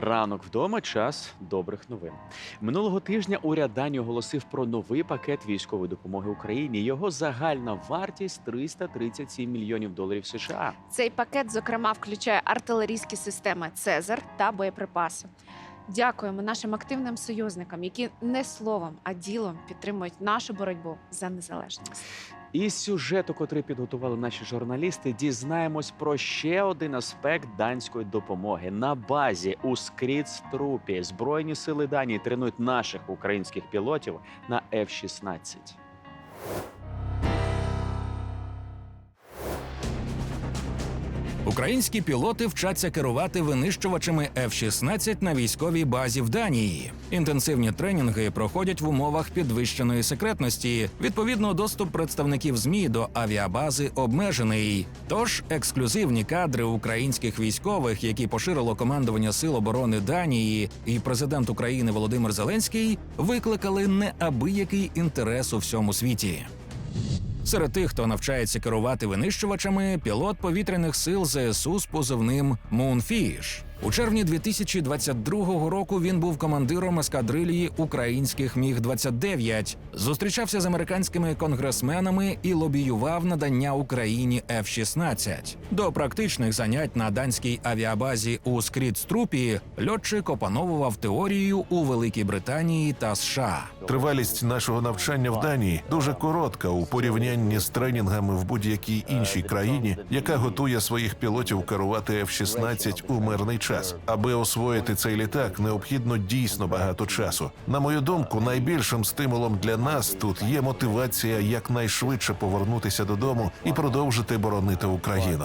Ранок вдома час добрих новин. Минулого тижня уряд Данії оголосив про новий пакет військової допомоги Україні. Його загальна вартість 337 мільйонів доларів США. Цей пакет, зокрема, включає артилерійські системи Цезар та боєприпаси. Дякуємо нашим активним союзникам, які не словом, а ділом підтримують нашу боротьбу за незалежність. Із сюжету, котрий підготували наші журналісти, дізнаємось про ще один аспект данської допомоги. На базі у Скріцтрупі Збройні сили Данії тренують наших українських пілотів на F-16. Українські пілоти вчаться керувати винищувачами F-16 на військовій базі в Данії. Інтенсивні тренінги проходять в умовах підвищеної секретності. Відповідно, доступ представників змі до авіабази обмежений. Тож ексклюзивні кадри українських військових, які поширило командування Сил оборони Данії, і президент України Володимир Зеленський викликали неабиякий інтерес у всьому світі. Серед тих, хто навчається керувати винищувачами, пілот повітряних сил ЗСУ з позивним Moonfish. У червні 2022 року він був командиром ескадрилії українських міг 29 зустрічався з американськими конгресменами і лобіював надання Україні F-16. До практичних занять на данській авіабазі у Скрітструпі льотчик опановував теорію у Великій Британії та США. Тривалість нашого навчання в Данії дуже коротка у порівнянні з тренінгами в будь-якій іншій країні, яка готує своїх пілотів керувати F-16 у мирний час. Аби освоїти цей літак, необхідно дійсно багато часу. На мою думку, найбільшим стимулом для нас тут є мотивація якнайшвидше повернутися додому і продовжити боронити Україну.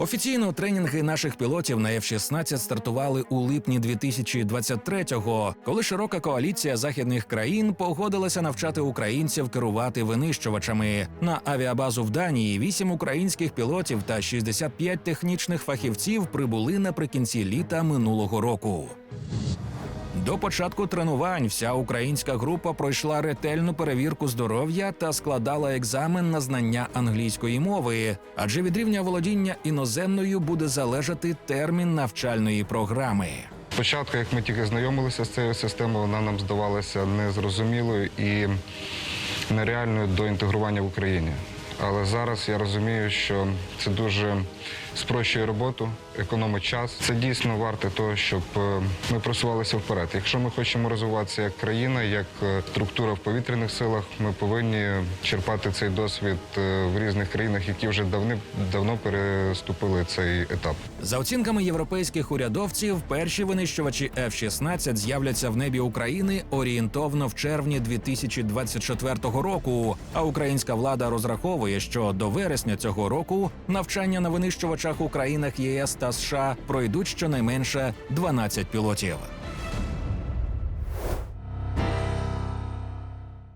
Офіційно тренінги наших пілотів на F-16 стартували у липні 2023-го, коли широка коаліція західних країн погодилася навчати українців керувати винищувачами. На авіабазу в Данії вісім українських пілотів та 65 технічних фахівців прибули наприкінці літа минулого року. До початку тренувань вся українська група пройшла ретельну перевірку здоров'я та складала екзамен на знання англійської мови, адже від рівня володіння іноземною буде залежати термін навчальної програми. Спочатку, як ми тільки знайомилися з цією системою, вона нам здавалася незрозумілою і нереальною до інтегрування в Україні. Але зараз я розумію, що це дуже спрощує роботу, економить час. Це дійсно варте того, щоб е, ми просувалися вперед. Якщо ми хочемо розвиватися як країна, як е, структура в повітряних силах, ми повинні черпати цей досвід е, в різних країнах, які вже давни давно переступили цей етап. За оцінками європейських урядовців, перші винищувачі F-16 з'являться в небі України орієнтовно в червні 2024 року. А українська влада розраховує, що до вересня цього року навчання на винищувачах у країнах ЄС та США пройдуть щонайменше 12 пілотів.